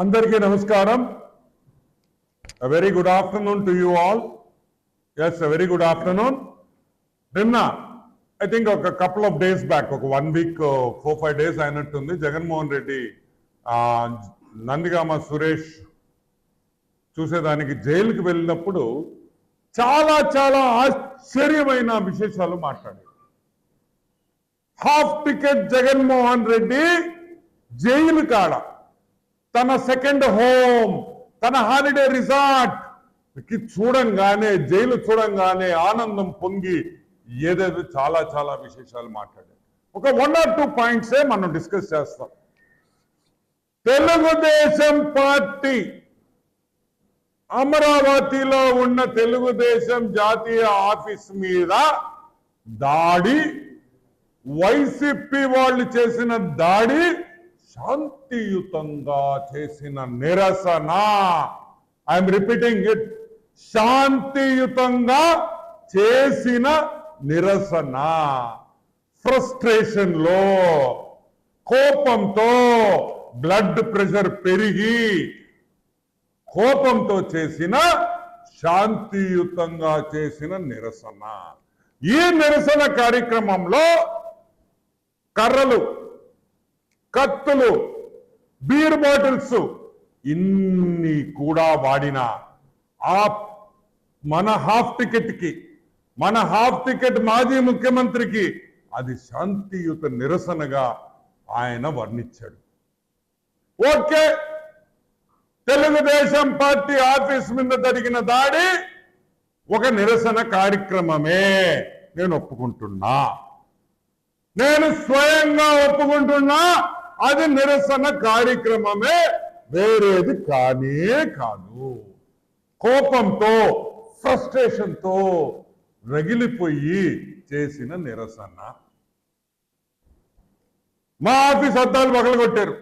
అందరికీ నమస్కారం. Very good afternoon to you all yes very good afternoon నిన్న I think ఒక కపుల్ ఆఫ్ డేస్ బ్యాక్ ఒక one week four five days అయినట్టుంది. జగన్మోహన్ రెడ్డి నందిగామ సురేష్ చూసేదానికి జైలుకి వెళ్ళినప్పుడు చాలా చాలా ఆశ్చర్యమైన విశేషాలు మాట్లాడారు. Half ticket Jaganmohan Reddy jail కాడ తన సెకండ్ హోమ్ తన హాలిడే రిసార్ట్. కి చూడంగానే జైలు చూడంగానే ఆనందం పొంగి ఏదేదో చాలా చాలా విశేషాలు మాట్లాడారు. ఒక వన్ ఆర్ టూ పాయింట్సే మనం డిస్కస్ చేస్తాం. తెలుగుదేశం పార్టీ అమరావతిలో ఉన్న తెలుగుదేశం జాతీయ ఆఫీస్ మీద దాడి వైసీపీ వాళ్ళు చేసిన దాడి శాంతియుతంగా చేసిన నిరసన. ఐఎమ్ రిపీటింగ్ ఇట్ శాంతియుతంగా చేసిన నిరసన. ఫ్రస్ట్రేషన్లో కోపంతో బ్లడ్ ప్రెషర్ పెరిగి కోపంతో చేసిన శాంతియుతంగా చేసిన నిరసన. ఈ నిరసన కార్యక్రమంలో కర్రలు కత్తులు బీర్ బాటిల్స్ ఇన్ని కూడా వాడిన. ఆ మన హాఫ్ టికెట్కి మన హాఫ్ టికెట్ మాజీ ముఖ్యమంత్రికి అది శాంతియుత నిరసనగా ఆయన వర్ణించాడు. ఓకే తెలుగుదేశం పార్టీ ఆఫీస్ మీద జరిగిన దాడి ఒక నిరసన కార్యక్రమమే నేను ఒప్పుకుంటున్నా. నేను స్వయంగా ఒప్పుకుంటున్నా అది నిరసన కార్యక్రమమే వేరేది కానే కాదు. కోపంతో ఫ్రస్ట్రేషన్తో రగిలిపోయి చేసిన నిరసన. మా ఆఫీస్ అద్దాలు పగలగొట్టారు.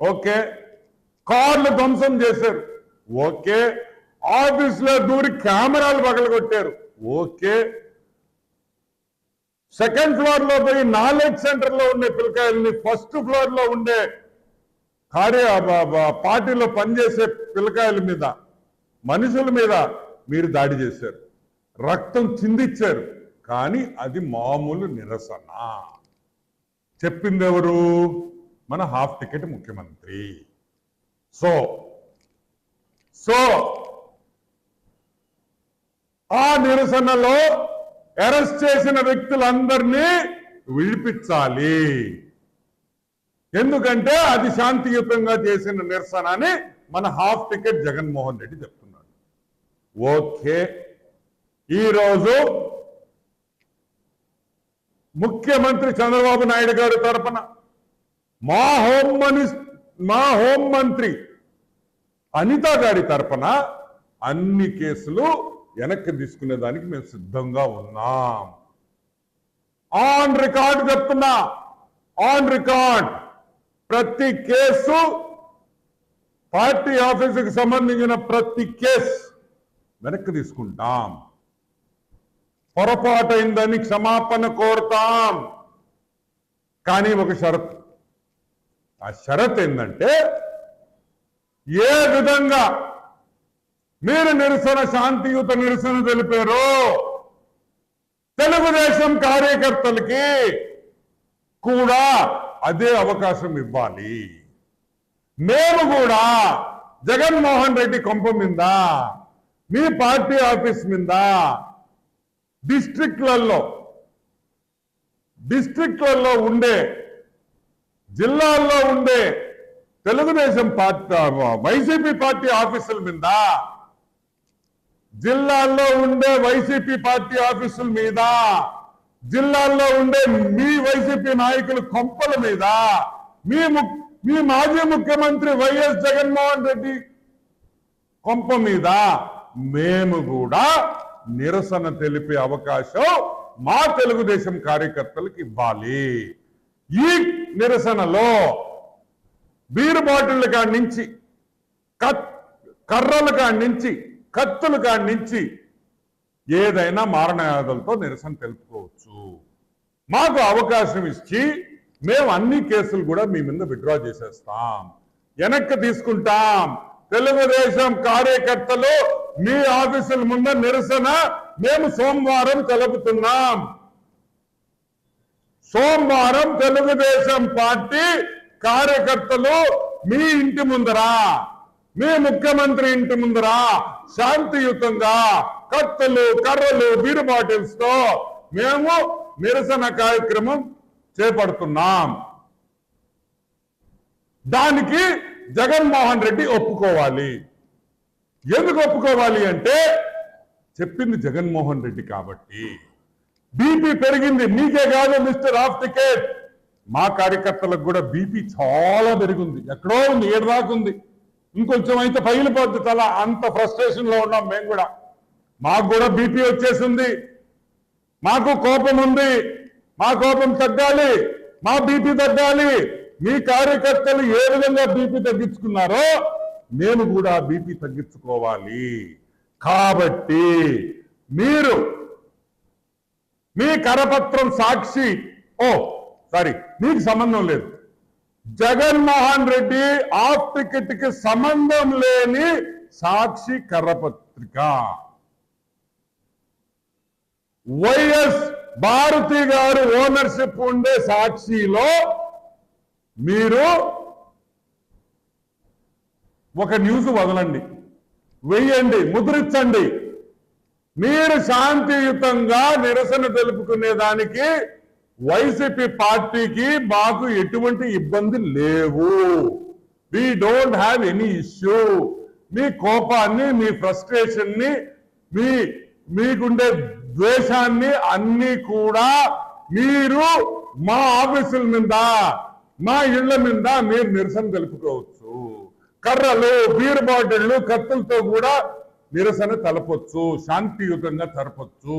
ఓకే. కార్లు ధ్వంసం చేశారు. ఓకే. ఆఫీస్లో దూరి కెమెరాలు పగలగొట్టారు. ఓకే. సెకండ్ ఫ్లోర్లో పోయి నాలెడ్జ్ సెంటర్లో ఉండే పిల్లకాయల్ని ఫస్ట్ ఫ్లోర్లో ఉండే కార్య పార్టీలో పనిచేసే పిల్లకాయల మీద మనుషుల మీద మీరు దాడి చేశారు. రక్తం చిందిచ్చారు. కానీ అది మామూలు నిరసన. చెప్పింది ఎవరు మన హాఫ్ టికెట్ ముఖ్యమంత్రి. సో సో ఆ నిరసనలో అరెస్ట్ చేసిన వ్యక్తులందరినీ విడిపించాలి. ఎందుకంటే అది శాంతియుతంగా చేసిన నిరసన అని మన హాఫ్ టికెట్ జగన్మోహన్ రెడ్డి చెప్తున్నాడు. ఓకే. ఈరోజు ముఖ్యమంత్రి చంద్రబాబు నాయుడు గారి తరపున మా హోం మినిస్ మా హోం మంత్రి అనిత గారి తరపున అన్ని కేసులు వెనక్కి తీసుకునే దానికి మేము సిద్ధంగా ఉన్నాం. ఆన్ రికార్డ్ చెప్తున్నా. ఆన్ రికార్డ్ ప్రతి కేసు పార్టీ ఆఫీసుకి సంబంధించిన ప్రతి కేసు వెనక్కి తీసుకుంటాం. పొరపాటైందని క్షమాపణ కోరుతాం. కానీ ఒక షరత్. ఆ షరత్ ఏంటంటే ఏ విధంగా మీరు నిరసన శాంతియుత నిరసన తెలిపారు. తెలుగుదేశం కార్యకర్తలకి కూడా అదే అవకాశం ఇవ్వాలి. మేము కూడా జగన్మోహన్ రెడ్డి కొంప మీద మీ పార్టీ ఆఫీస్ మీద డిస్ట్రిక్ట్లలో డిస్ట్రిక్ట్లలో ఉండే జిల్లాల్లో ఉండే తెలుగుదేశం పార్టీ వైసీపీ పార్టీ ఆఫీసుల మీద జిల్లాల్లో ఉండే వైసీపీ పార్టీ ఆఫీసుల మీద జిల్లాల్లో ఉండే మీ వైసీపీ నాయకుల కొంపల మీద మీ ము- మీ మాజీ ముఖ్యమంత్రి వైఎస్ జగన్మోహన్ రెడ్డి కొంప మీద మేము కూడా నిరసన తెలిపే అవకాశం మా తెలుగుదేశం కార్యకర్తలకు ఇవ్వాలి. ఈ నిరసనలో బీరు బాటిళ్ళ కాడి నుంచి కర్రల కాడి నుంచి కత్తులు కాడి నుంచి ఏదైనా మారణయాదులతో నిరసన తెలుపుకోవచ్చు. మాకు అవకాశం ఇచ్చి మేము అన్ని కేసులు కూడా మీ మీద విత్డ్రా చేసేస్తాం. వెనక్కి తీసుకుంటాం. తెలుగుదేశం కార్యకర్తలు మీ ఆఫీసుల ముందు నిరసన మేము సోమవారం తెలుపుతున్నాం సోమవారం తెలుగుదేశం పార్టీ కార్యకర్తలు మీ ఇంటి ముందరా. మీ ముఖ్యమంత్రి ఇంటి ముందర శాంతియుతంగా కత్తులు కర్రలు బీరు బాటిల్స్తో మేము నిరసన కార్యక్రమం చేపడుతున్నాం. దానికి జగన్మోహన్ రెడ్డి ఒప్పుకోవాలి. ఎందుకు ఒప్పుకోవాలి అంటే చెప్పింది జగన్మోహన్ రెడ్డి కాబట్టి. బీపీ పెరిగింది మీకే కాదు మిస్టర్ ఆఫ్ టికెట్ మా కార్యకర్తలకు కూడా బీపీ చాలా పెరిగింది. ఎక్కడో ఉంది ఏడు దాకా ఉంది. ఇంకొంచెం అయితే పగిలిపోద్ది తల. అంత ఫ్రస్ట్రేషన్లో ఉన్నాం మేము కూడా. మాకు కూడా బీపీ వచ్చేసింది. మాకు కోపం ఉంది. మా కోపం తగ్గాలి. మా బీపీ తగ్గాలి. మీ కార్యకర్తలు ఏ విధంగా బీపీ తగ్గించుకున్నారో మేము కూడా బీపీ తగ్గించుకోవాలి. కాబట్టి మీరు మీ కరపత్రం సాక్షి ఓ సారీ మీకు సంబంధం లేదు. జగన్మోహన్ రెడ్డి ఆఫ్ టికెట్కి సంబంధం లేని సాక్షి కర్రపత్రిక వైఎస్ భారతి గారు ఓనర్షిప్ ఉండే సాక్షిలో మీరు ఒక న్యూస్ వదలండి. వెయ్యండి ముద్రించండి. మీరు శాంతియుతంగా నిరసన తెలుపుకునే దానికి వైసీపీ పార్టీకి మాకు ఎటువంటి ఇబ్బంది లేవు. We don't have any issue మీ కోపాన్ని మీ ఫ్రస్ట్రేషన్ని మీ మీకుండే ద్వేషాన్ని అన్ని కూడా మీరు మా ఆఫీసుల మీద మా ఇళ్ళ మీద మీరు నిరసన తెలుపుకోవచ్చు. కర్రలు బీర్ బాటిళ్ళు కత్తులతో కూడా నిరసన తెలపొచ్చు శాంతియుతంగా తలపొచ్చు.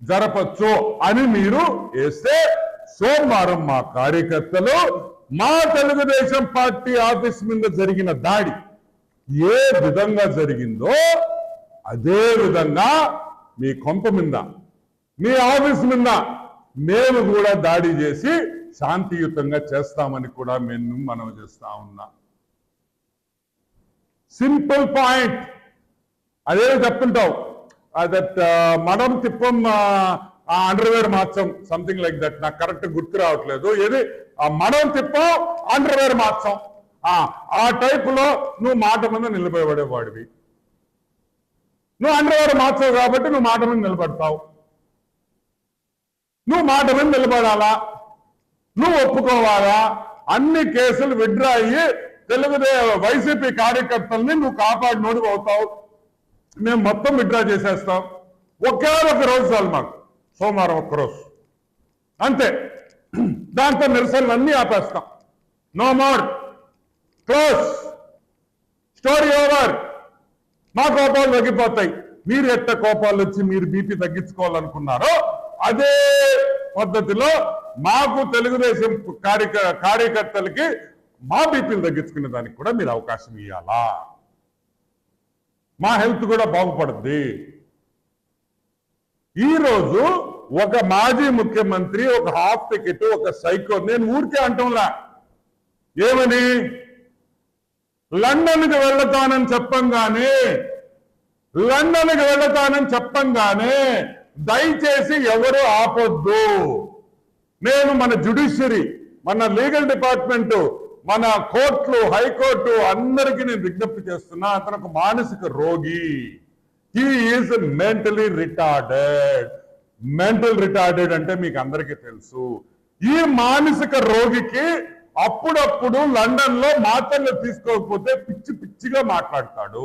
జరపచ్చు అని మీరు వేస్తే సోమవారం మా కార్యకర్తలు మా తెలుగుదేశం పార్టీ ఆఫీస్ మీద జరిగిన దాడి ఏ విధంగా జరిగిందో అదే విధంగా మీ కొంప మీద మీ ఆఫీస్ మీద మేము కూడా దాడి చేసి శాంతియుతంగా చేస్తామని కూడా మేము మనం చేస్తా ఉన్నా. Simple point. అదే చెప్తుంటావు. దట్ మడం తిప్పం అండర్వేర్ మార్చం సంథింగ్ లైక్ దట్ నాకు కరెక్ట్ గుర్తు రావట్లేదు. ఏది? Uh, uh, ఆ మడం తిప్పం అండర్వేర్ మార్చం ఆ ఆ టైప్లో నువ్వు మాట మీద నిలబడేవాడివి. నువ్వు అండర్వేర్ మార్చవు కాబట్టి నువ్వు మాట మీద నిలబడతావు. నువ్వు మాట మీద నిలబడాలా? నువ్వు ఒప్పుకోవాలా? అన్ని కేసులు విడ్రా అయ్యి తెలుగుదే వైసీపీ కార్యకర్తల్ని నువ్వు కాపాడినోడు అవుతావు. మేము మొత్తం విత్డ్రా చేసేస్తాం. ఒకే ఒక రోజు చాలు మాకు. సోమవారం ఒక్కరోజు అంతే. దాంతో నిరసనలు అన్నీ ఆపేస్తాం. No more close story over మా కోపాలు తగ్గిపోతాయి. మీరు ఎట్ట కోపాలు వచ్చి మీరు బీపీ తగ్గించుకోవాలనుకున్నారో అదే పద్ధతిలో మాకు తెలుగుదేశం కార్యక కార్యకర్తలకి మా బీపీలు తగ్గించుకునే దానికి కూడా మీరు అవకాశం ఇవ్వాలా మా హెల్త్ కూడా బాగుపడుద్ది. ఈరోజు ఒక మాజీ ముఖ్యమంత్రి ఒక హాఫ్ టికెట్ ఒక సైకో నేను ఊరికే అంటంలా ఏమని? లండన్కి వెళ్తానని చెప్పంగానే లండన్కి వెళ్తానని చెప్పంగానే దయచేసి ఎవరు ఆపొద్దు. నేను మన జ్యుడిషియరీ మన లీగల్ డిపార్ట్మెంట్ మన కోర్టులు హైకోర్టు అందరికీ నేను విజ్ఞప్తి చేస్తున్నా అతను ఒక మానసిక రోగి. He is mentally retarded mental retarded అంటే మీకు అందరికీ తెలుసు. ఈ మానసిక రోగికి అప్పుడప్పుడు లండన్లో మాత్రలు తీసుకోకపోతే పిచ్చి పిచ్చిగా మాట్లాడతాడు.